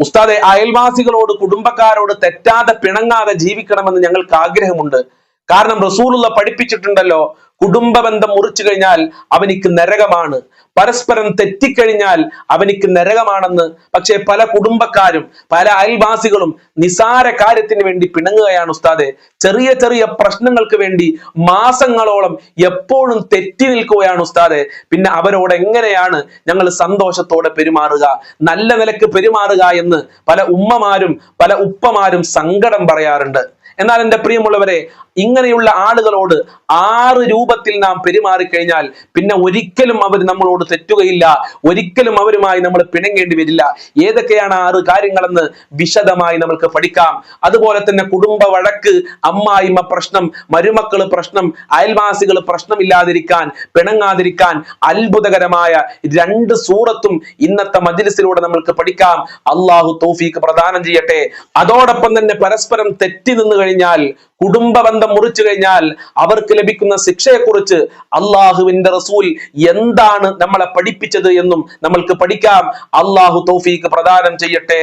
ഉസ്താദെ അയൽവാസികളോട് കുടുംബക്കാരോട് തെറ്റാതെ പിണങ്ങാതെ ജീവിക്കണമെന്ന് ഞങ്ങൾക്ക് ആഗ്രഹമുണ്ട്. കാരണം റസൂലുള്ള പഠിപ്പിച്ചിട്ടുണ്ടല്ലോ കുടുംബ ബന്ധം മുറിച്ചു കഴിഞ്ഞാൽ അവനിക്ക് നരകമാണ്. പരസ്പരം തെറ്റിക്കഴിഞ്ഞാൽ അവനിക്ക് നരകമാണെന്ന് പക്ഷേ പല കുടുംബക്കാരും പല അയൽവാസികളും നിസാര കാര്യത്തിന് വേണ്ടി പിണങ്ങുകയാണ് ഉസ്താദെ. ചെറിയ ചെറിയ പ്രശ്നങ്ങൾക്ക് വേണ്ടി മാസങ്ങളോളം എപ്പോഴും തെറ്റി നിൽക്കുകയാണ് ഉസ്താദെ. പിന്നെ അവരോട് എങ്ങനെയാണ് ഞങ്ങൾ സന്തോഷത്തോടെ പെരുമാറുക നല്ല നിലയ്ക്ക് പെരുമാറുക എന്ന് പല ഉമ്മമാരും പല ഉപ്പമാരും സങ്കടം പറയാറുണ്ട്. എന്നാൽ എന്റെ പ്രിയമുള്ളവരെ ഇങ്ങനെയുള്ള ആളുകളോട് ആറ് രൂപത്തിൽ നാം പെരുമാറിക്കഴിഞ്ഞാൽ പിന്നെ ഒരിക്കലും അവർ നമ്മളോട് തെറ്റുകയില്ല. ഒരിക്കലും അവരുമായി നമ്മൾ പിണങ്ങേണ്ടി വരില്ല. ഏതൊക്കെയാണ് ആറ് കാര്യങ്ങളെന്ന് വിശദമായി നമുക്ക് പഠിക്കാം. അതുപോലെ തന്നെ കുടുംബ വഴക്ക് അമ്മായിമ്മ പ്രശ്നം മരുമക്കൾ പ്രശ്നം അയൽവാസികൾ പ്രശ്നമില്ലാതിരിക്കാൻ പിണങ്ങാതിരിക്കാൻ അത്ഭുതകരമായ രണ്ട് സൂറത്തും ഇന്നത്തെ മജിലിസിലൂടെ നമ്മൾക്ക് പഠിക്കാം. അള്ളാഹു തൗഫീക്ക് പ്രദാനം ചെയ്യട്ടെ. അതോടൊപ്പം തന്നെ പരസ്പരം തെറ്റി നിന്ന് കഴിഞ്ഞാൽ കുടുംബ ബന്ധം മുറിച്ചു കഴിഞ്ഞാൽ അവർക്ക് ലഭിക്കുന്ന ശിക്ഷയെക്കുറിച്ച് അള്ളാഹുവിന്റെ റസൂൽ എന്താണ് നമ്മളെ പഠിപ്പിച്ചത് എന്നും നമ്മൾക്ക് പഠിക്കാം. അള്ളാഹു തൗഫീക്ക് പ്രദാനം ചെയ്യട്ടെ.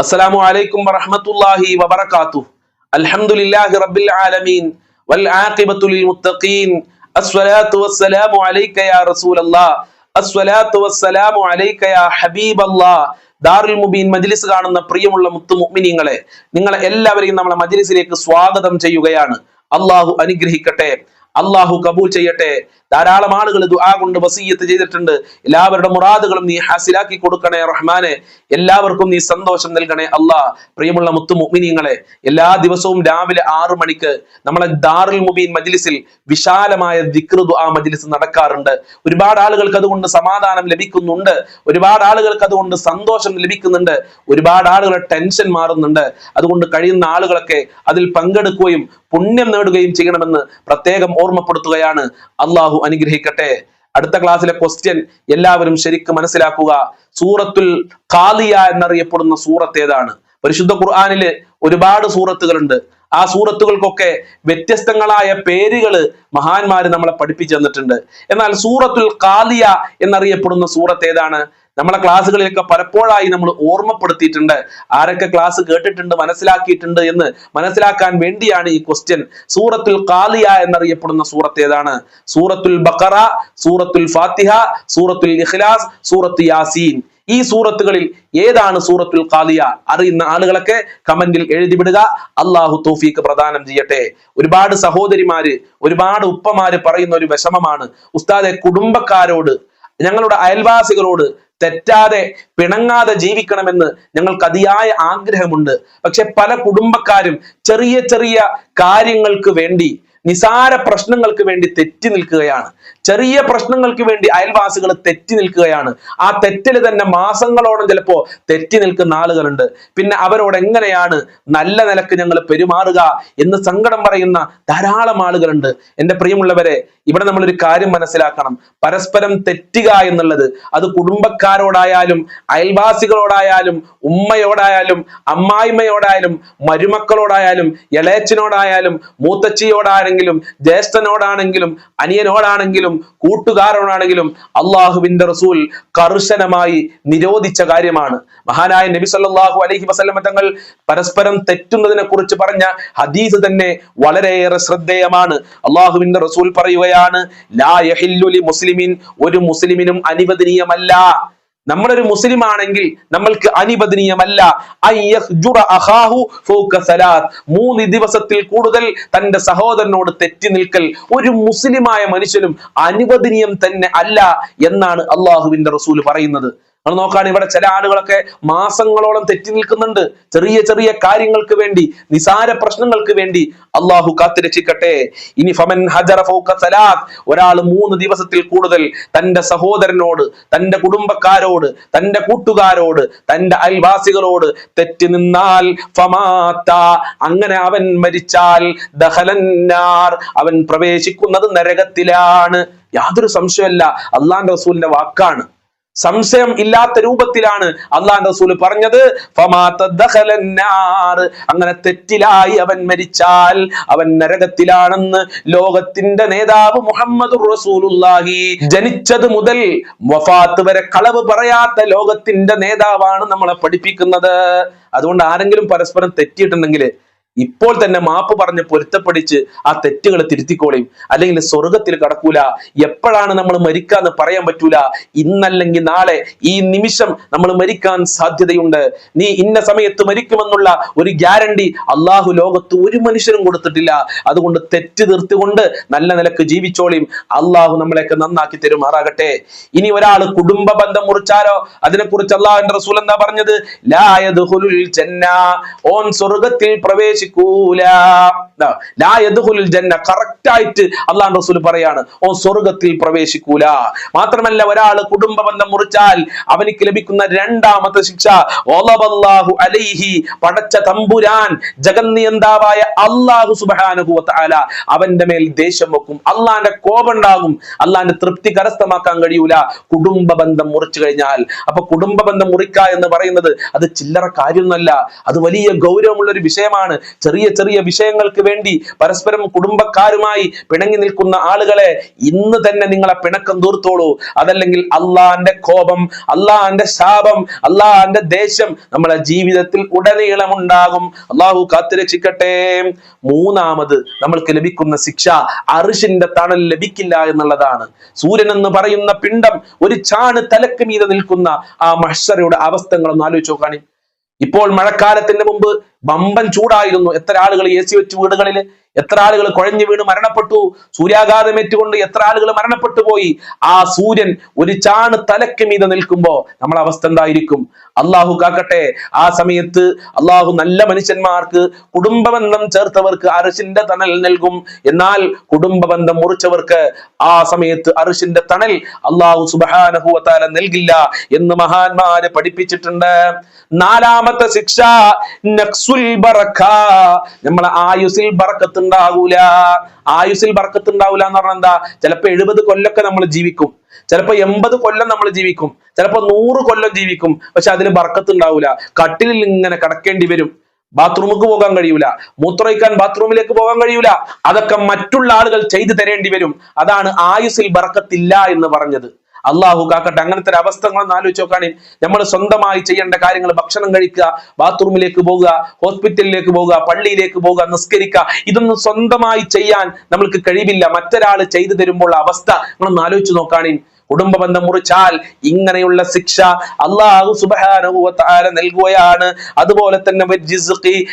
അസ്സലാമു അലൈക്കും വറഹ്മത്തുള്ളാഹി വബറകാതുഹു. അൽഹംദുലില്ലാഹി റബ്ബിൽ ആലമീൻ. വൽ ആഖിബത്തു ലിൽ മുത്തഖീൻ. അസ്സലാത്തു വസ്സലാമു അലൈക യാ റസൂലല്ലാഹ് അസ്സലാത്തു വസ്സലാമു അലൈക യാ ഹബീബല്ലാഹ് ദാറുൽ മുബീൻ മജ്ലിസ് കാണുന്ന പ്രിയമുള്ള മുത്തു മുഅ്മിനീങ്ങളെ നിങ്ങളെ എല്ലാവരെയും നമ്മളെ മജ്ലിസിലേക്ക് സ്വാഗതം ചെയ്യുകയാണ്. അള്ളാഹു അനുഗ്രഹിക്കട്ടെ. അള്ളാഹു കബൂൽ ചെയ്യട്ടെ. ധാരാളം ആളുകൾ ദുആ കൊണ്ട് വസീയത്ത് ചെയ്തിട്ടുണ്ട്. എല്ലാവരുടെ മുറാദുകളും നീ ഹാസിലാക്കി കൊടുക്കണേ റഹ്മാനെ. എല്ലാവർക്കും നീ സന്തോഷം നൽകണേ അള്ളാഹ് പ്രിയമുള്ള മുത്തു മുഅ്മിനീങ്ങളെ എല്ലാ ദിവസവും രാവിലെ ആറു മണിക്ക് നമ്മളെ ദാറുൽ മുബീൻ മജ്ലിസിൽ വിശാലമായ ദിക്ർ ദുആ മജ്ലിസ് നടക്കാറുണ്ട്. ഒരുപാട് ആളുകൾക്ക് അതുകൊണ്ട് സമാധാനം ലഭിക്കുന്നുണ്ട്. ഒരുപാട് ആളുകൾക്ക് അതുകൊണ്ട് സന്തോഷം ലഭിക്കുന്നുണ്ട്. ഒരുപാട് ആളുകളുടെ ടെൻഷൻ മാറുന്നുണ്ട്. അതുകൊണ്ട് കഴിയുന്ന ആളുകളൊക്കെ അതിൽ പങ്കെടുക്കുകയും പുണ്യം നേടുകയും ചെയ്യണമെന്ന് പ്രത്യേകം ഓർമ്മപ്പെടുത്തുകയാണ്. അള്ളാഹു അനുഗ്രഹിക്കട്ടെ. അടുത്ത ക്ലാസ്സിലെ ക്വസ്റ്റ്യൻ എല്ലാവരും ശരിക്കും മനസ്സിലാക്കുക. സൂറത്തുൽ കാലിയ എന്നറിയപ്പെടുന്ന സൂറത്ത് ഏതാണ്? പരിശുദ്ധ ഖുർആാനിൽ ഒരുപാട് സൂറത്തുകളുണ്ട്. ആ സൂറത്തുകൾക്കൊക്കെ വ്യത്യസ്തങ്ങളായ പേരുകൾ മഹാന്മാര് നമ്മളെ പഠിപ്പിച്ചു തന്നിട്ടുണ്ട്. എന്നാൽ സൂറത്തുൽ കാലിയ എന്നറിയപ്പെടുന്ന സൂറത്ത് ഏതാണ്? നമ്മളെ ക്ലാസ്സുകളിലൊക്കെ പലപ്പോഴായി നമ്മൾ ഓർമ്മപ്പെടുത്തിയിട്ടുണ്ട്. ആരൊക്കെ ക്ലാസ് കേട്ടിട്ടുണ്ട് മനസ്സിലാക്കിയിട്ടുണ്ട് എന്ന് മനസ്സിലാക്കാൻ വേണ്ടിയാണ് ഈ ക്വസ്റ്റ്യൻ സൂറത്തുൽ കാലിയ എന്നറിയപ്പെടുന്ന സൂറത്ത് ഏതാണ്? സൂറത്തുൽ ബക്കറ സൂറത്തുൽ ഫാത്തിഹ സൂറത്തുൽ ഇഖ്ലാസ് സൂറത്ത് യാസീൻ. ഈ സൂറത്തുകളിൽ ഏതാണ് സൂറത്തുൽ കാലിയ അറിയുന്ന ആളുകളൊക്കെ കമന്റിൽ എഴുതിവിടുക. അള്ളാഹു തോഫീക്ക് പ്രദാനം ചെയ്യട്ടെ. ഒരുപാട് സഹോദരിമാര് ഒരുപാട് ഉപ്പമാര് പറയുന്ന ഒരു വിഷമമാണ്. ഉസ്താദെ കുടുംബക്കാരോട് ഞങ്ങളുടെ അയൽവാസികളോട് തെറ്റാതെ പിണങ്ങാതെ ജീവിക്കണമെന്ന് ഞങ്ങൾക്ക് അതിയായ ആഗ്രഹമുണ്ട്. പക്ഷെ പല കുടുംബക്കാരും ചെറിയ ചെറിയ കാര്യങ്ങൾക്ക് വേണ്ടി നിസാര പ്രശ്നങ്ങൾക്ക് വേണ്ടി തെറ്റി നിൽക്കുകയാണ്. ചെറിയ പ്രശ്നങ്ങൾക്ക് വേണ്ടി അയൽവാസികൾ തെറ്റി നിൽക്കുകയാണ്. ആ തെറ്റിൽ തന്നെ മാസങ്ങളോളം ചിലപ്പോ തെറ്റി നിൽക്കുന്ന ആളുകളുണ്ട്. പിന്നെ അവരോട് എങ്ങനെയാണ് നല്ല നിലയ്ക്ക് ഞങ്ങൾ പെരുമാറുക എന്ന് സങ്കടം പറയുന്ന ധാരാളം ആളുകളുണ്ട്. എന്റെ പ്രിയമുള്ളവരെ ഇവിടെ നമ്മളൊരു കാര്യം മനസ്സിലാക്കണം. പരസ്പരം തെറ്റുക എന്നുള്ളത് അത് കുടുംബക്കാരോടായാലും അയൽവാസികളോടായാലും ഉമ്മയോടായാലും അമ്മായിമ്മയോടായാലും മരുമക്കളോടായാലും ഇളയച്ചനോടായാലും മൂത്തച്ചിയോടാണെങ്കിലും ജ്യേഷ്ഠനോടാണെങ്കിലും അനിയനോടാണെങ്കിലും കൂട്ടുകാരോടാണെങ്കിലും അള്ളാഹുവിന്റെ റസൂൽ കർശനമായി നിരോധിച്ച കാര്യമാണ്. മഹാനായ നബി സല്ലാഹു അലൈഹി വസല്ലമ തങ്ങൾ പരസ്പരം തെറ്റുന്നതിനെ കുറിച്ച് പറഞ്ഞ ഹദീസ് തന്നെ വളരെയേറെ ശ്രദ്ധേയമാണ്. അള്ളാഹുവിന്റെ റസൂൽ പറയുകയാണ് ലാ യഹില്ലുലി മുസ്ലിമിൻ. ഒരു മുസ്ലിമിനും അനുവദനീയമല്ല. നമ്മളൊരു മുസ്ലിം ആണെങ്കിൽ നമ്മൾക്ക് അനുവദനീയമല്ല മൂന്ന് ദിവസത്തിൽ കൂടുതൽ തന്റെ സഹോദരനോട് തെറ്റി നിൽക്കൽ ഒരു മുസ്ലിമായ മനുഷ്യനും അനുവദനീയം തന്നെ അല്ല എന്നാണ് അള്ളാഹുവിന്റെ റസൂൽ പറയുന്നത്. നമ്മൾ നോക്കാൻ ഇവിടെ ചില ആളുകളൊക്കെ മാസങ്ങളോളം തെറ്റി നിൽക്കുന്നുണ്ട്. ചെറിയ ചെറിയ കാര്യങ്ങൾക്ക് വേണ്ടി നിസാര പ്രശ്നങ്ങൾക്ക് വേണ്ടി അള്ളാഹു കാത്തിരക്ഷിക്കട്ടെ ഇനി ഫമൻ ഹജറ സലാത്ത്. ഒരാൾ മൂന്ന് ദിവസത്തിൽ കൂടുതൽ തന്റെ സഹോദരനോട് തന്റെ കുടുംബക്കാരോട് തന്റെ കൂട്ടുകാരോട് തന്റെ അയൽവാസികളോട് തെറ്റി നിന്നാൽ ഫമാത്ത അങ്ങനെ അവൻ മരിച്ചാൽ ദഹലന്നാർ അവൻ പ്രവേശിക്കുന്നത് നരകത്തിലാണ്. യാതൊരു സംശയമല്ല അള്ളാന്റെ റസൂലിന്റെ വാക്കാണ്. സംശയം ഇല്ലാത്ത രൂപത്തിലാണ് അള്ളാഹ് റസൂൽ പറഞ്ഞത് അങ്ങനെ തെറ്റിലായി അവൻ മരിച്ചാൽ അവൻ നരകത്തിലാണെന്ന് ലോകത്തിന്റെ നേതാവ് മുഹമ്മദ് റസൂലുള്ളാഹി ജനിച്ചത് മുതൽ വഫാത്ത് വരെ കളവ് പറയാത്ത ലോകത്തിന്റെ നേതാവാണ് നമ്മളെ പഠിപ്പിക്കുന്നത്. അതുകൊണ്ട് ആരെങ്കിലും പരസ്പരം തെറ്റിയിട്ടുണ്ടെങ്കിൽ ഇപ്പോൾ തന്നെ മാപ്പ് പറഞ്ഞ് പൊരുത്തപ്പെടിച്ച് ആ തെറ്റുകൾ തിരുത്തിക്കോളയും അല്ലെങ്കിൽ സ്വർഗത്തിൽ കടക്കൂല. എപ്പോഴാണ് നമ്മൾ മരിക്കാന്ന് പറയാൻ പറ്റൂല. ഇന്നല്ലെങ്കിൽ നാളെ ഈ നിമിഷം നമ്മൾ മരിക്കാൻ സാധ്യതയുണ്ട്. നീ ഇന്ന സമയത്ത് മരിക്കുമെന്നുള്ള ഒരു ഗ്യാരണ്ടി അള്ളാഹു ലോകത്ത് ഒരു മനുഷ്യനും കൊടുത്തിട്ടില്ല. അതുകൊണ്ട് തെറ്റ് തീർത്തുകൊണ്ട് നല്ല നിലയ്ക്ക് ജീവിച്ചോളിയും അള്ളാഹു നമ്മളെയൊക്കെ നന്നാക്കി തരുമാറാകട്ടെ. ഇനി ഒരാൾ കുടുംബ ബന്ധം മുറിച്ചാലോ? അതിനെക്കുറിച്ച് അള്ളാഹുന്റെ റസൂൽ എന്താ പറഞ്ഞത്? ഓൻ സ്വർഗത്തിൽ പ്രവേശിക്കൂല ജന്ന കറക്റ്റ് ആയിട്ട് അള്ളാഹു റസൂൽ പറയാണ് ഓ സ്വർഗത്തിൽ പ്രവേശിക്കൂല. മാത്രമല്ല ഒരാൾ കുടുംബ ബന്ധം മുറിച്ചാൽ അവനിക്ക് ലഭിക്കുന്ന രണ്ടാമത്തെ ശിക്ഷ ഓലബല്ലാഹു അലൈഹി പടച്ച തമ്പുരാൻ ജഗന്നിയന്താവായ അള്ളാഹു സുബ്ഹാനഹു വതആല. അവന്റെ മേൽ ദേഷ്യം വെക്കും അള്ളാന്റെ കോപം ഉണ്ടാകും അള്ളാന്റെ തൃപ്തി കരസ്ഥമാക്കാൻ കഴിയൂല. കുടുംബ ബന്ധം മുറിച്ചു കഴിഞ്ഞാൽ അപ്പൊ കുടുംബ ബന്ധം മുറിക്ക എന്ന് പറയുന്നത് അത് ചില്ലറ കാര്യമൊന്നുമല്ല അത് വലിയ ഗൗരവമുള്ള ഒരു വിഷയമാണ്. ചെറിയ ചെറിയ വിഷയങ്ങൾക്ക് വേണ്ടി പരസ്പരം കുടുംബക്കാരുമായി പിണങ്ങി നിൽക്കുന്ന ആളുകളെ ഇന്ന് തന്നെ നിങ്ങളെ പിണക്കം തീർത്തോളൂ. അതല്ലെങ്കിൽ അള്ളാന്റെ കോപം അള്ളാന്റെ ശാപം അള്ളാന്റെ ദേശം നമ്മളെ ജീവിതത്തിൽ ഉടനീളം ഉണ്ടാകും. അള്ളാഹു കാത്തുരക്ഷിക്കട്ടെ മൂന്നാമത് നമ്മൾക്ക് ലഭിക്കുന്ന ശിക്ഷ അറിഷിന്റെ തണൽ ലഭിക്കില്ല എന്നുള്ളതാണ്. സൂര്യൻ എന്ന് പറയുന്ന പിണ്ടം ഒരു ചാണ് തലക്ക് മീതെ നിൽക്കുന്ന ആ മഹ്ഷറയുടെ അവസ്ഥകളൊന്നും ആലോചിച്ച് നോക്കാണി. ഇപ്പോൾ മഴക്കാലത്തിന്റെ മുമ്പ് വമ്പൻ ചൂടായിരുന്നു. എത്ര ആളുകൾ എ സി വെച്ച് വീടുകളിൽ എത്ര ആളുകൾ കുഴഞ്ഞു വീണ് മരണപ്പെട്ടു. സൂര്യാഘാതം ഏറ്റുകൊണ്ട് എത്ര ആളുകൾ മരണപ്പെട്ടു പോയി. ആ സൂര്യൻ ഒരു ചാണ് തലയ്ക്ക് മീത നിൽക്കുമ്പോ നമ്മളെ അവസ്ഥ എന്തായിരിക്കും? അള്ളാഹു കാക്കട്ടെ ആ സമയത്ത് അള്ളാഹു നല്ല മനുഷ്യന്മാർക്ക് കുടുംബബന്ധം ചേർത്തവർക്ക് അറിശിന്റെ തണൽ നൽകും. എന്നാൽ കുടുംബബന്ധം മുറിച്ചവർക്ക് ആ സമയത്ത് അറിശിന്റെ തണൽ അള്ളാഹു സുബാനഹുവത്താല നൽകില്ല എന്ന് മഹാന്മാരെ പഠിപ്പിച്ചിട്ടുണ്ട്. നാലാമത്തെ ശിക്ഷ നമ്മളെ ആയുസിൽ ബറക്കത്ത് ഉണ്ടാകൂല ആയുസിൽ എന്ന് പറഞ്ഞാൽ എന്താ? ചിലപ്പോ എഴുപത് കൊല്ലൊക്കെ നമ്മൾ ജീവിക്കും. ചിലപ്പോ എൺപത് കൊല്ലം നമ്മൾ ജീവിക്കും. ചിലപ്പോ നൂറ് കൊല്ലം ജീവിക്കും. പക്ഷെ അതിന് ബർക്കത്ത് കട്ടിലിൽ ഇങ്ങനെ കിടക്കേണ്ടി വരും. ബാത്റൂമുക്ക് പോകാൻ കഴിയൂല. മൂത്രയിക്കാൻ ബാത്റൂമിലേക്ക് പോകാൻ കഴിയൂല. അതൊക്കെ മറ്റുള്ള ആളുകൾ ചെയ്തു തരേണ്ടി വരും. അതാണ് ആയുസിൽ ബർക്കത്തില്ല എന്ന് പറഞ്ഞത്. അള്ളാഹു കാക്കട്ടെ. അങ്ങനത്തെ ഒരു അവസ്ഥകളൊന്ന് ആലോചിച്ച് നോക്കാണി നമ്മൾ സ്വന്തമായി ചെയ്യേണ്ട കാര്യങ്ങൾ ഭക്ഷണം കഴിക്കുക ബാത്റൂമിലേക്ക് പോകുക ഹോസ്പിറ്റലിലേക്ക് പോകുക പള്ളിയിലേക്ക് പോകുക നിസ്കരിക്കുക ഇതൊന്നും സ്വന്തമായി ചെയ്യാൻ നമ്മൾക്ക് കഴിവില്ല. മറ്റൊരാൾ ചെയ്തു തരുമ്പോൾ അവസ്ഥ നമ്മളൊന്ന് ആലോചിച്ച് നോക്കാണി കുടുംബ ബന്ധം മുറിച്ചാൽ ഇങ്ങനെയുള്ള ശിക്ഷ അള്ളാഹു സുബാനുഭവത്താല നൽകുകയാണ്. അതുപോലെ തന്നെ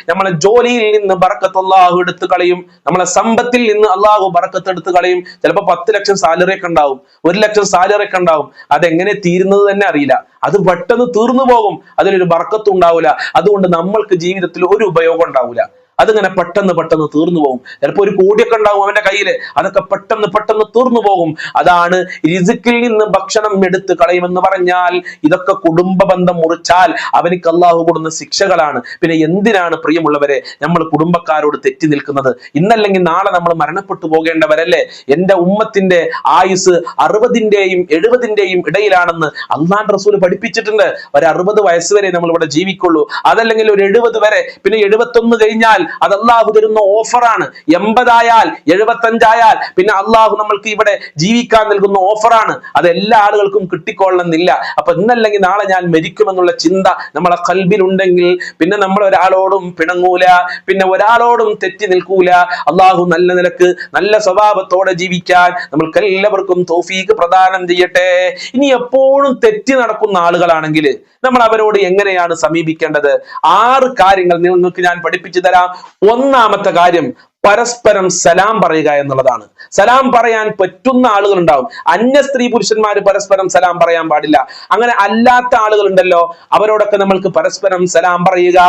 നമ്മളെ ജോലിയിൽ നിന്ന് ബറക്കത്ത് അള്ളാഹു എടുത്തു കളയും. നമ്മളെ സമ്പത്തിൽ നിന്ന് അള്ളാഹു ബറക്കത്ത് എടുത്തു കളയും. ചിലപ്പോൾ പത്ത് ലക്ഷം സാലറി ഒക്കെ ഉണ്ടാവും. ഒരു ലക്ഷം സാലറി ഒക്കെ ഉണ്ടാവും. അതെങ്ങനെ തീരുന്നത് തന്നെ അറിയില്ല. അത് പെട്ടെന്ന് തീർന്നു പോകും. അതിലൊരു ബറക്കത്തും ഉണ്ടാവില്ല അതുകൊണ്ട് നമ്മൾക്ക് ജീവിതത്തിൽ ഒരു ഉപയോഗം ഉണ്ടാവില്ല അതിങ്ങനെ പെട്ടെന്ന് പെട്ടെന്ന് തീർന്നു പോകും. ചിലപ്പോൾ ഒരു കോടിയൊക്കെ ഉണ്ടാവും അവന്റെ കയ്യിൽ അതൊക്കെ പെട്ടെന്ന് പെട്ടെന്ന് തീർന്നു പോകും. അതാണ് രിസിക്കിൽ നിന്ന് ഭക്ഷണം എടുത്ത് കളയുമെന്ന് പറഞ്ഞാൽ ഇതൊക്കെ കുടുംബ ബന്ധം മുറിച്ചാൽ അവനിക്ക് അള്ളാഹു കൊടുക്കുന്ന ശിക്ഷകളാണ്. പിന്നെ എന്തിനാണ് പ്രിയമുള്ളവരെ നമ്മൾ കുടുംബക്കാരോട് തെറ്റി നിൽക്കുന്നത്? ഇന്നല്ലെങ്കിൽ നാളെ നമ്മൾ മരണപ്പെട്ടു പോകേണ്ടവരല്ലേ? എന്റെ ഉമ്മത്തിന്റെ ആയുസ് അറുപതിന്റെയും എഴുപതിന്റെയും ഇടയിലാണെന്ന് അള്ളാൻ റസൂൽ പഠിപ്പിച്ചിട്ടുണ്ട്. ഒരു അറുപത് വയസ്സ് വരെ നമ്മൾ ഇവിടെ ജീവിക്കുള്ളൂ. അതല്ലെങ്കിൽ ഒരു എഴുപത് വരെ. പിന്നെ എഴുപത്തൊന്ന് കഴിഞ്ഞാൽ അത് അള്ളാഹു തരുന്ന ഓഫറാണ്. എൺപതായാൽ എഴുപത്തഞ്ചായാൽ പിന്നെ അള്ളാഹു നമ്മൾക്ക് ഇവിടെ ജീവിക്കാൻ നൽകുന്ന ഓഫറാണ്. അത് എല്ലാ ആളുകൾക്കും കിട്ടിക്കൊള്ളണമെന്നില്ല. അപ്പൊ ഇന്നല്ലെങ്കിൽ നാളെ ഞാൻ മരിക്കുമെന്നുള്ള ചിന്ത നമ്മളെ കൽബിലുണ്ടെങ്കിൽ പിന്നെ നമ്മൾ ഒരാളോടും പിണങ്ങൂല. പിന്നെ ഒരാളോടും തെറ്റി നിൽക്കൂല. അള്ളാഹു നല്ല നിലയ്ക്ക് നല്ല സ്വഭാവത്തോടെ ജീവിക്കാൻ നമ്മൾക്ക് എല്ലാവർക്കും തോഫീക്ക് പ്രദാനം ചെയ്യട്ടെ. ഇനി എപ്പോഴും തെറ്റി നടക്കുന്ന ആളുകളാണെങ്കിൽ നമ്മൾ അവരോട് എങ്ങനെയാണ് സമീപിക്കേണ്ടത്? ആറ് കാര്യങ്ങൾ നിങ്ങൾക്ക് ഞാൻ പഠിപ്പിച്ചു തരാം. ഒന്നാമത്തെ കാര്യം പരസ്പരം സലാം പറയുക എന്നുള്ളതാണ്. സലാം പറയാൻ പറ്റുന്ന ആളുകൾ ഉണ്ടാവും അന്യ സ്ത്രീ പുരുഷന്മാർ പരസ്പരം സലാം പറയാൻ പാടില്ല. അങ്ങനെ അല്ലാത്ത ആളുകൾ ഉണ്ടല്ലോ അവരോടൊക്കെ നമ്മൾക്ക് പരസ്പരം സലാം പറയുക.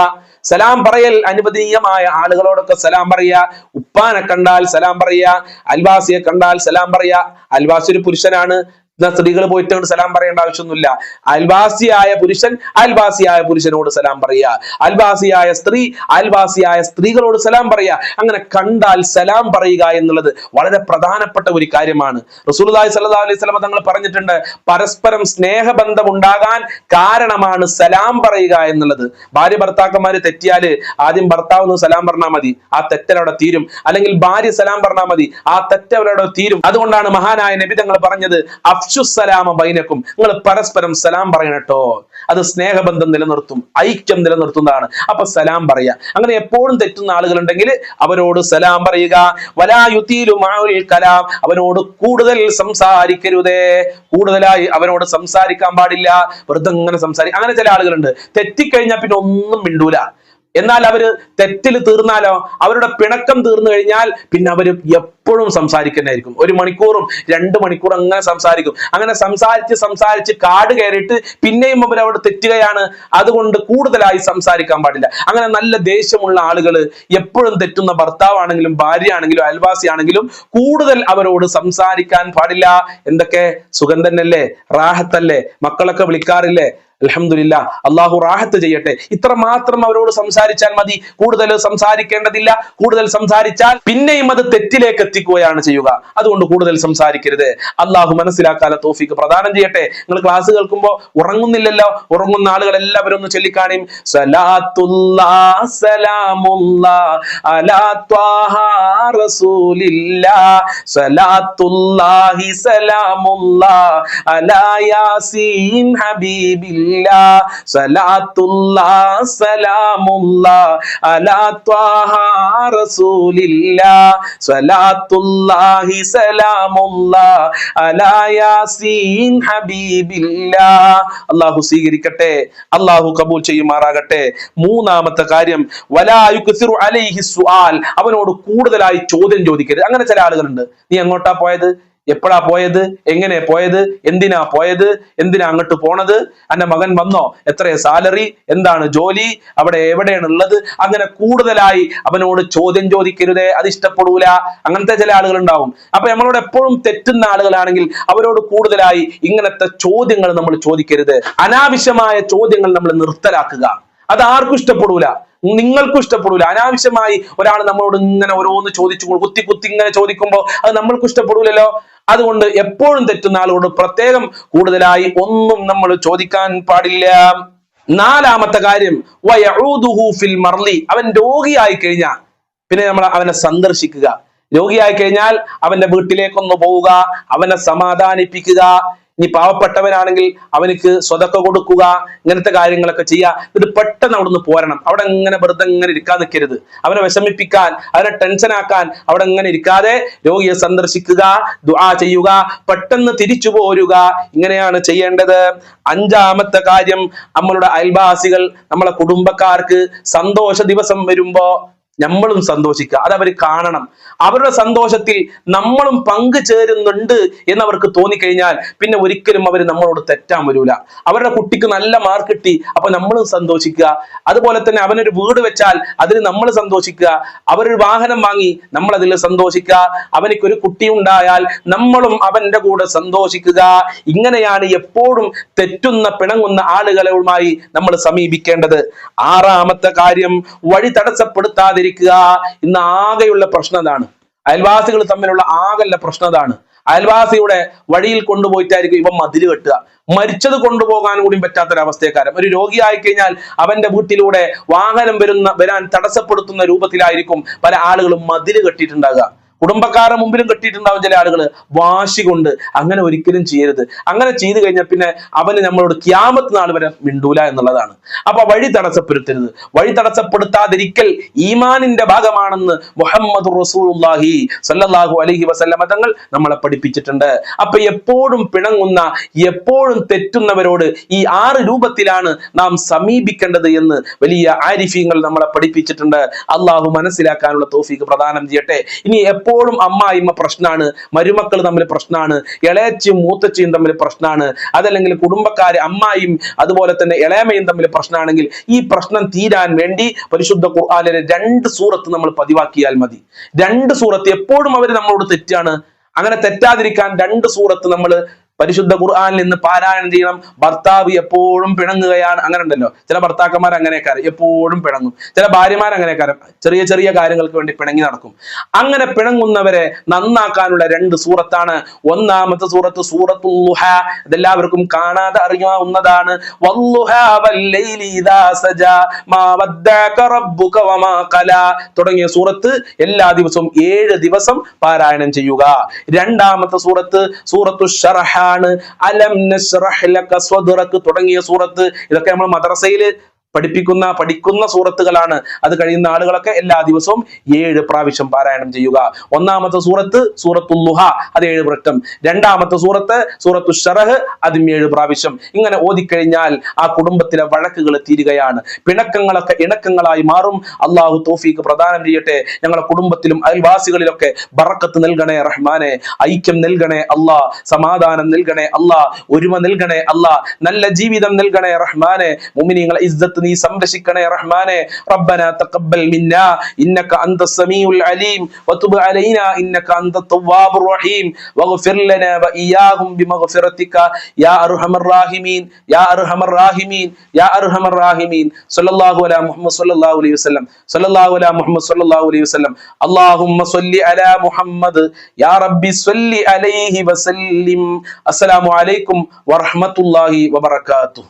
സലാം പറയൽ അനുവദനീയമായ ആളുകളോടൊക്കെ സലാം പറയുക. ഉപ്പാനെ കണ്ടാൽ സലാം പറയുക. അൽവാസിയെ കണ്ടാൽ സലാം പറയുക. അൽവാസി ഒരു പുരുഷനാണ്. എന്നാ സ്ത്രീകൾ പോയിട്ട് അങ്ങോട്ട് സലാം പറയേണ്ട ആവശ്യമൊന്നുമില്ല. അയൽവാസിയായ പുരുഷൻ അയൽവാസിയായ പുരുഷനോട് സലാം പറയുക. അയൽവാസിയായ സ്ത്രീ അയൽവാസിയായ സ്ത്രീകളോട് സലാം പറയുക. അങ്ങനെ കണ്ടാൽ സലാം പറയുക എന്നുള്ളത് വളരെ പ്രധാനപ്പെട്ട ഒരു കാര്യമാണ്. റസൂലുള്ളാഹി സ്വല്ലല്ലാഹു അലൈഹി വസല്ലം തങ്ങൾ പറഞ്ഞിട്ടുണ്ട് പരസ്പരം സ്നേഹബന്ധം ഉണ്ടാകാൻ കാരണമാണ് സലാം പറയുക എന്നുള്ളത്. ഭാര്യ ഭർത്താക്കന്മാര് തെറ്റിയാൽ ആദ്യം ഭർത്താവ് ഒന്ന് സലാം പറഞ്ഞാൽ മതി ആ തെറ്റലവിടെ തീരും. അല്ലെങ്കിൽ ഭാര്യ സലാം പറഞ്ഞാൽ മതി ആ തെറ്റവരവിടെ തീരും. അതുകൊണ്ടാണ് മഹാനായ നബി തങ്ങൾ പറഞ്ഞത് അഫ്ഷുസലാമ ബൈനക്കും. നിങ്ങൾ പരസ്പരം സലാം പറയണട്ടോ. അത് സ്നേഹബന്ധം നിലനിർത്തും ഐക്യം നിലനിർത്തുന്നതാണ്. അപ്പൊ സലാം പറയാ. അങ്ങനെ എപ്പോഴും തെറ്റുന്ന ആളുകൾ ഉണ്ടെങ്കിൽ അവരോട് സലാം പറയുക. വലായുത്തീലു മാഉൽ കലാം. അവനോട് കൂടുതൽ സംസാരിക്കരുതേ. കൂടുതലായി അവനോട് സംസാരിക്കാൻ പാടില്ല. വെറുതെ ഇങ്ങനെ സംസാരിക്കും അങ്ങനെ ചില ആളുകളുണ്ട്. തെറ്റിക്കഴിഞ്ഞാൽ പിന്നെ ഒന്നും മിണ്ടൂല. എന്നാൽ അവർ തെറ്റിൽ തീർന്നാലോ? അവരുടെ പിണക്കം തീർന്നു കഴിഞ്ഞാൽ പിന്നെ അവർ എപ്പോഴും സംസാരിക്കുന്നതായിരിക്കും. ഒരു മണിക്കൂറും രണ്ട് മണിക്കൂറും അങ്ങനെ സംസാരിക്കും. അങ്ങനെ സംസാരിച്ച് സംസാരിച്ച് കാട് കയറിയിട്ട് പിന്നെയും അവർ അവിടെ തെറ്റുകയാണ്. അതുകൊണ്ട് കൂടുതലായി സംസാരിക്കാൻ പാടില്ല. അങ്ങനെ നല്ല ദേഷ്യമുള്ള ആളുകൾ എപ്പോഴും തെറ്റുന്ന ഭർത്താവാണെങ്കിലും ഭാര്യ ആണെങ്കിലും അയൽവാസി ആണെങ്കിലും കൂടുതൽ അവരോട് സംസാരിക്കാൻ പാടില്ല. എന്തൊക്കെ? സുഖം തന്നെയല്ലേ? റാഹത്തല്ലേ? മക്കളൊക്കെ വിളിക്കാറില്ലേ? അലഹമില്ല അള്ളാഹു റാഹത്ത് ചെയ്യട്ടെ. ഇത്ര മാത്രം അവരോട് സംസാരിച്ചാൽ മതി. കൂടുതൽ സംസാരിക്കേണ്ടതില്ല. കൂടുതൽ സംസാരിച്ചാൽ പിന്നെയും അത് തെറ്റിലേക്ക് എത്തിക്കുകയാണ് ചെയ്യുക. അതുകൊണ്ട് കൂടുതൽ സംസാരിക്കരുത്. അള്ളാഹു മനസ്സിലാക്കാല തോഫിക്ക് പ്രദാനം ചെയ്യട്ടെ. നിങ്ങൾ ക്ലാസ് കേൾക്കുമ്പോൾ ഉറങ്ങുന്നില്ലല്ലോ? ഉറങ്ങുന്ന ആളുകൾ എല്ലാവരും ഒന്ന് ചൊല്ലിക്കാണിയും സലാത്തുല്ലാ സലാമുല്ലാ അലാ ത്വാഹ റസൂലില്ലാ സലാത്തുല്ലാഹി സലാമുല്ലാ അലാ യാസീൻ സലാമുല്ലാ. അലാ റസൂലില്ല. സലാത്തുല്ലാഹി അലാ യാസീൻ അല്ലാഹു സ്വീകരിക്കട്ടെ. അള്ളാഹു കബൂൽ ചെയ്യുമാറാകട്ടെ. മൂന്നാമത്തെ കാര്യം അലൈഹി സുആൽ. അവനോട് കൂടുതലായി ചോദ്യം ചോദിക്കരുത്. അങ്ങനെ ചില ആളുകളുണ്ട്. നീ എങ്ങോട്ടാ പോയത്? എപ്പോഴാ പോയത്? എങ്ങനെ പോയത്? എന്തിനാ പോയത്? എന്തിനാ അങ്ങോട്ട് പോണത്? അന്റെ മകൻ വന്നോ? എത്ര സാലറി എന്താണ് ജോലി? അവിടെ എവിടെയാണ് ഉള്ളത് അങ്ങനെ കൂടുതലായി അവനോട് ചോദ്യം ചോദിക്കരുതേ. അത് ഇഷ്ടപ്പെടൂല. അങ്ങനത്തെ ചില ആളുകൾ ഉണ്ടാവും അപ്പൊ നമ്മളോട് എപ്പോഴും തെറ്റുന്ന ആളുകളാണെങ്കിൽ അവരോട് കൂടുതലായി ഇങ്ങനത്തെ ചോദ്യങ്ങൾ നമ്മൾ ചോദിക്കരുത്. അനാവശ്യമായ ചോദ്യങ്ങൾ നമ്മൾ നിർത്തലാക്കുക. അത് ആർക്കും ഇഷ്ടപ്പെടൂല. നിങ്ങൾക്കും ഇഷ്ടപ്പെടൂല. അനാവശ്യമായി ഒരാൾ നമ്മളോട് ഇങ്ങനെ ഓരോന്ന് ചോദിച്ചു കുത്തി കുത്തി ഇങ്ങനെ ചോദിക്കുമ്പോൾ അത് നമ്മൾക്ക് ഇഷ്ടപ്പെടൂലല്ലോ. അതുകൊണ്ട് എപ്പോഴും തെറ്റുന്ന ആളോട് പ്രത്യേകം കൂടുതലായി ഒന്നും നമ്മൾ ചോദിക്കാൻ പാടില്ല. നാലാമത്തെ കാര്യം ഫിൽ മർലി. അവൻ രോഗിയായി കഴിഞ്ഞാൽ പിന്നെ നമ്മൾ അവനെ സന്ദർശിക്കുക. രോഗിയായി കഴിഞ്ഞാൽ അവന്റെ വീട്ടിലേക്കൊന്ന് പോവുക അവനെ സമാധാനിപ്പിക്കുക. ഇനി പാവപ്പെട്ടവനാണെങ്കിൽ അവനക്ക് സ്വതക്ക കൊടുക്കുക ഇങ്ങനത്തെ കാര്യങ്ങളൊക്കെ ചെയ്യുക എന്നിട്ട് പെട്ടെന്ന് അവിടെ നിന്ന് പോരണം. അവിടെ ഇങ്ങനെ വെറുതെ ഇങ്ങനെ ഇരിക്കാൻ നിൽക്കരുത്. അവനെ വിഷമിപ്പിക്കാൻ അവനെ ടെൻഷൻ ആക്കാൻ അവിടെ ഇങ്ങനെ ഇരിക്കാതെ രോഗിയെ സന്ദർശിക്കുക ദുആ ചെയ്യുക പെട്ടെന്ന് തിരിച്ചു പോരുക. ഇങ്ങനെയാണ് ചെയ്യേണ്ടത്. അഞ്ചാമത്തെ കാര്യം നമ്മളുടെ അയൽവാസികൾ നമ്മളെ കുടുംബക്കാർക്ക് സന്തോഷ ദിവസം വരുമ്പോ നമ്മളും സന്തോഷിക്കുക. അത് അവർ കാണണം. അവരുടെ സന്തോഷത്തിൽ നമ്മളും പങ്കുചേരുന്നുണ്ട് എന്ന് അവർക്ക് തോന്നിക്കഴിഞ്ഞാൽ പിന്നെ ഒരിക്കലും അവർ നമ്മളോട് തെറ്റാൻ വരൂല. അവരുടെ കുട്ടിക്ക് നല്ല മാർക്ക് കിട്ടി അപ്പൊ നമ്മളും സന്തോഷിക്കുക. അതുപോലെ തന്നെ അവനൊരു വീട് വെച്ചാൽ അതിന് നമ്മൾ സന്തോഷിക്കുക. അവരൊരു വാഹനം വാങ്ങി നമ്മൾ അതിൽ സന്തോഷിക്കുക. അവനിക്ക് ഒരു കുട്ടി ഉണ്ടായാൽ നമ്മളും അവന്റെ കൂടെ സന്തോഷിക്കുക. ഇങ്ങനെയാണ് എപ്പോഴും തെറ്റുന്ന പിണങ്ങുന്ന ആളുകളുമായി നമ്മൾ സമീപിക്കേണ്ടത്. ആറാമത്തെ കാര്യം വഴി തടസ്സപ്പെടുത്താതിരിക്കുക. ഇന്ന് ആകെയുള്ള പ്രശ്നം അതാണ്. അയൽവാസികൾ തമ്മിലുള്ള ആകെയുള്ള പ്രശ്നം അതാണ്. അയൽവാസിയുടെ വഴിയിൽ കൊണ്ടുപോയിട്ടായിരിക്കും ഇവൻ മതിൽ കെട്ടുക. മരിച്ചത് കൊണ്ടുപോകാൻ കൂടി പറ്റാത്തൊരവസ്ഥക്കാരൻ ഒരു രോഗിയായി കഴിഞ്ഞാൽ അവന്റെ വീട്ടിലൂടെ വാഹനം വരുന്ന വരാൻ തടസ്സപ്പെടുത്തുന്ന രൂപത്തിലായിരിക്കും പല ആളുകളും മതിൽ കെട്ടിയിട്ടുണ്ടാകുക. കുടുംബക്കാരുടെ മുമ്പിലും കെട്ടിയിട്ടുണ്ടാവും ചില ആളുകൾ വാശി കൊണ്ട് അങ്ങനെ ഒരിക്കലും ചെയ്യരുത്. അങ്ങനെ ചെയ്തു കഴിഞ്ഞാൽ പിന്നെ അവന് നമ്മളോട് ക്യാമത്ത് നാൾ വരെ മിണ്ടൂല എന്നുള്ളതാണ്. അപ്പൊ വഴി തടസ്സപ്പെടുത്തരുത്. വഴി തടസ്സപ്പെടുത്താതിരിക്കൽ ഈമാനിന്റെ ഭാഗമാണെന്ന് മുഹമ്മദ് റസൂലുള്ളാഹി സല്ലാഹു അലൈഹി വസല്ലമ തങ്ങൾ നമ്മളെ പഠിപ്പിച്ചിട്ടുണ്ട്. അപ്പൊ എപ്പോഴും പിണങ്ങുന്ന എപ്പോഴും തെറ്റുന്നവരോട് ഈ ആറ് രൂപത്തിലാണ് നാം സമീപിക്കേണ്ടത് എന്ന് വലിയ ആരിഫീങ്ങൾ നമ്മളെ പഠിപ്പിച്ചിട്ടുണ്ട്. അള്ളാഹു മനസ്സിലാക്കാനുള്ള തോഫീക്ക് പ്രദാനം ചെയ്യട്ടെ. ഇനി എപ്പോഴും അമ്മായിമ്മ പ്രശ്നമാണ് മരുമക്കൾ തമ്മിൽ പ്രശ്നമാണ് ഇളയച്ചിയും മൂത്തച്ചിയും തമ്മിൽ പ്രശ്നമാണ് അതല്ലെങ്കിൽ കുടുംബക്കാർ അമ്മായിയും അതുപോലെ തന്നെ ഇളയമയും തമ്മിൽ പ്രശ്നമാണെങ്കിൽ ഈ പ്രശ്നം തീരാൻ വേണ്ടി പരിശുദ്ധ ഖുർആാനിലെ രണ്ട് സൂറത്ത് നമ്മൾ പതിവാക്കിയാൽ മതി. രണ്ട് സൂറത്ത് എപ്പോഴും അവർ നമ്മളോട് തെറ്റാണ്. അങ്ങനെ തെറ്റാതിരിക്കാൻ രണ്ട് സൂറത്ത് നമ്മൾ പരിശുദ്ധ ഖുർആാനിൽ നിന്ന് പാരായണം ചെയ്യണം. ഭർത്താവ് എപ്പോഴും പിണങ്ങുകയാണ്. അങ്ങനെ ഉണ്ടല്ലോ ചില ഭർത്താക്കന്മാർ അങ്ങനെയൊക്കെ എപ്പോഴും പിണങ്ങും. ചില ഭാര്യമാർ അങ്ങനെയൊക്കെ ചെറിയ ചെറിയ കാര്യങ്ങൾക്ക് വേണ്ടി പിണങ്ങി നടക്കും. അങ്ങനെ പിണങ്ങുന്നവരെ നന്നാക്കാനുള്ള രണ്ട് സൂറത്താണ്. ഒന്നാമത്തെ സൂറത്ത് സൂറത്തുൽ ളുഹ ഇതെല്ലാവർക്കും കാണാതെ അറിയാവുന്നതാണ്. തുടങ്ങിയ സൂറത്ത് എല്ലാ ദിവസവും ഏഴ് ദിവസം പാരായണം ചെയ്യുക. രണ്ടാമത്തെ സൂറത്ത് സൂറത്തു ഷറഹാണ് അലം തുടങ്ങിയ സൂറത്ത്. ഇതൊക്കെ നമ്മൾ മദ്രസയിൽ പഠിപ്പിക്കുന്ന പഠിക്കുന്ന സൂറത്തുകളാണ്. അത് കഴിയുന്ന ആളുകളൊക്കെ എല്ലാ ദിവസവും ഏഴ് പ്രാവശ്യം പാരായണം ചെയ്യുക. ഒന്നാമത്തെ സൂറത്ത് സൂറത്തു ലുഹ അത് ഏഴ് വൃത്തം രണ്ടാമത്തെ സൂറത്ത് സൂറത്തു ഷറഹ് അതും ഏഴ് പ്രാവശ്യം. ഇങ്ങനെ ഓതിക്കഴിഞ്ഞാൽ ആ കുടുംബത്തിലെ വഴക്കുകൾ തീരുകയാണ്. പിണക്കങ്ങളൊക്കെ ഇണക്കങ്ങളായി മാറും. അള്ളാഹു തോഫീക്ക് പ്രദാനം ചെയ്യട്ടെ. ഞങ്ങളുടെ കുടുംബത്തിലും അയൽവാസികളിലൊക്കെ ബറക്കത്ത് നൽകണേ റഹ്മാനെ. ഐക്യം നൽകണേ അള്ളാ സമാധാനം നൽകണേ അല്ലാ ഒരുമ നൽകണേ അല്ലാ നല്ല ജീവിതം നൽകണേ റഹ്മാനെ. മുമിനിങ്ങളെ ഇസ്സത്ത് നീ സംരക്ഷിക്കണേ റഹ്മാനെ. റബ്ബന തഖബ്ബൽ മിന്നാ ഇന്നക അന്ത സമീഉൽ അലീം. വതുബ് അലൈനാ ഇന്നക അന്ത തവ്വാബുർ റഹീം. വഗ്ഫിർ ലനാ വഇയ്യാഹും ബിമഗ്ഫിറതിക യാ അർഹമർ റാഹിമീൻ യാ അർഹമർ റാഹിമീൻ യാ അർഹമർ റാഹിമീൻ. സല്ലല്ലാഹു അലാ മുഹമ്മദ് സല്ലല്ലാഹു അലൈഹി വസല്ലം. സല്ലല്ലാഹു അലാ മുഹമ്മദ് സല്ലല്ലാഹു അലൈഹി വസല്ലം. അല്ലാഹുമ്മ സ്വല്ലി അലാ മുഹമ്മദ്. യാ റബ്ബി സ്വല്ലി അലൈഹി വസല്ലിം. അസ്സലാമു അലൈക്കും വറഹ്മത്തുള്ളാഹി വബറകാതുഹു.